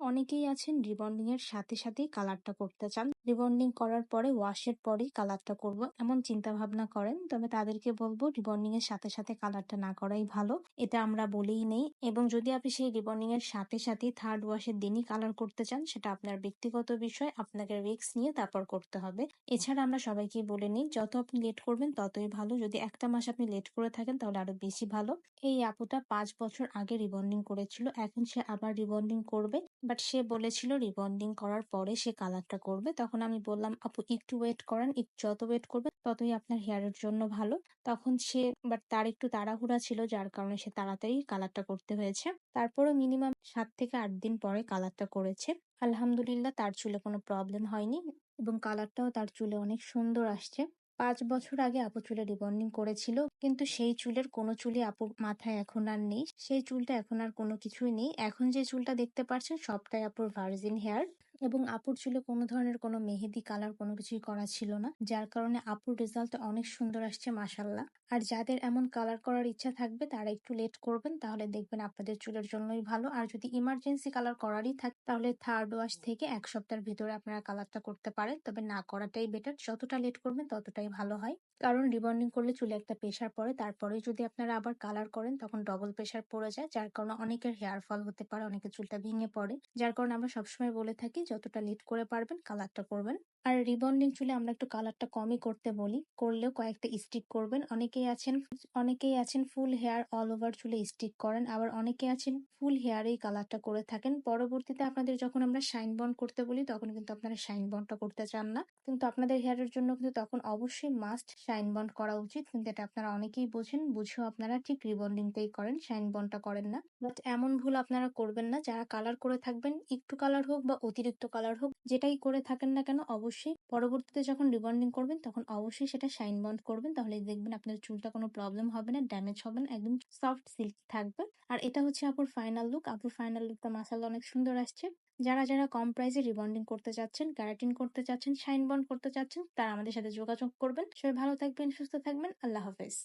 অনেকেই আছেন রিবন্ডিং এর সাথে সাথেই কালারটা করতে চান। রিবন্ডিং করার পরে ওয়াশের পরেই কালারটা করব। এমন চিন্তা ভাবনা করেন, তবে তাদেরকে বলব রিবন্ডিং এর সাথে সাথে কালারটা না করাই ভালো। এটা আমরা বলেই নেই। এবং যদি আপনি সেই রিবন্ডিং এর সাথে সাথে থার্ড ওয়াশের দিনই কালার করতে চান, সেটা আপনার ব্যক্তিগত বিষয়, আপনাকে রিক্স নিয়ে তারপর করতে হবে। এছাড়া আমরা সবাইকে বলে নিই, যত আপনি লেট করবেন ততই ভালো। যদি একটা মাস আপনি লেট করে থাকেন, তাহলে আরও বেশি ভালো। এই আপুটা পাঁচ বছর আগে রিবন্ডিং করেছিল, এখন সে আবার রিবন্ডিং করবে। বাট সে বলেছিল রিবন্ডিং করার পরে সে কালারটা করবে। তখন আমি বললাম, আপু, একটু ওয়েট করেন যত ওয়েট করবে ততই আপনার হেয়ারের জন্য ভালো। তখন সে, বাট তার একটু তাড়াহুড়া ছিল, যার কারণে সে তাড়াতাড়ি কালারটা করতে হয়েছে। তারপরে মিনিমাম সাত থেকে আট দিন পরে কালারটা করেছে। আলহামদুলিল্লাহ, তার চুলে কোনো প্রবলেম হয়নি এবং কালারটাও তার চুলে অনেক সুন্দর আসছে। পাঁচ বছর আগে আপু চুলে রিবন্ডিং করেছিল, কিন্তু সেই চুলের কোনো চুলই আপুর মাথায় এখন আর নেই। সেই চুলটা এখন আর কোনো কিছুই নেই। এখন যে চুলটা দেখতে পাচ্ছেন সবটাই আপুর ভার্জিন হেয়ার এবং আপুর চুলে কোনো ধরনের কোনো মেহেদি, কালার কোনো কিছুই করা ছিল না। যার কারণে আপুর রেজাল্ট অনেক সুন্দর আসছে মাসাল্লাহ আর যাদের এমন কালার করার ইচ্ছা থাকবে, তারা একটু লেট করবেন, তাহলে দেখবেন আপনাদের চুলের জন্যই ভালো। আর যদি ইমার্জেন্সি কালার করারই থাকে, তাহলে থার্ড ওয়াশ থেকে এক সপ্তাহের ভিতরে আপনারা কালারটা করতে পারেন। তবে না করাটাই বেটার যতটা লেট করবেন, ততটাই ভালো হয়। কারণ রিবন্ডিং করলে চুলে একটা প্রেশার পড়ে। তারপরে যদি আপনারা আবার কালার করেন, তখন ডবল প্রেশার পড়ে যায়, যার কারণে অনেকের হেয়ার ফল হতে পারে, অনেকের চুলটা ভেঙে পড়ে। যার কারণে আমরা সবসময় বলে থাকি যতটা নিট করে পারবেন কালারটা করবেন। আর রিবন্ডিং চুলে আমরা একটু কালারটা কমই করতে বলি। করলেও কয়েকটা স্টিক করবেন। অনেকেই আছেন অনেকেই আছেন ফুল হেয়ার অল ওভার চুলে স্টিক করেন। আবার অনেকে আছেন ফুল হেয়ারেই কালারটা করে থাকেন। পরবর্তীতে আপনাদের যখন আমরা শাইন বন্ড করতে বলি, তখন কিন্তু আপনারা শাইন বন্ডটা করতে চান না। কিন্তু আপনাদের হেয়ারের জন্য কিন্তু তখন অবশ্যই মাস্ট শাইন বন্ড করা উচিত। কিন্তু এটা আপনারা অনেকেই বোঝেন, বুঝেও আপনারা ঠিক রিবন্ডিংটাই করেন, শাইন বন্ডটা করেন না। বাট এমন ভুল আপনারা করবেন না। যারা কালার করে থাকবেন, একটু কালার হোক বা অতিরিক্ত কালার হোক, যেটাই করে থাকেন না কেন অবশ্যই। পরবর্তীতে যখন রিবন্ডিং করবেন, তখন অবশ্যই সেটা শাইন বন্ড করবেন। তাহলে দেখবেন আপনার চুলটা কোনো প্রবলেম হবে না ড্যামেজ হবে না, একদম সফট সিল্ক থাকবে। আর এটা হচ্ছে আপুর ফাইনাল লুক আপুর ফাইনাল লুকটা মাসাল অনেক সুন্দর আসছে। যারা যারা কম প্রাইসে রিবন্ডিং করতে চাচ্ছেন ক্যারাটিন করতে চাচ্ছেন শাইন বন্ড করতে চাচ্ছেন, তারা আমাদের সাথে যোগাযোগ করবেন। সবাই ভালো থাকবেন, সুস্থ থাকবেন। আল্লাহ হাফেজ।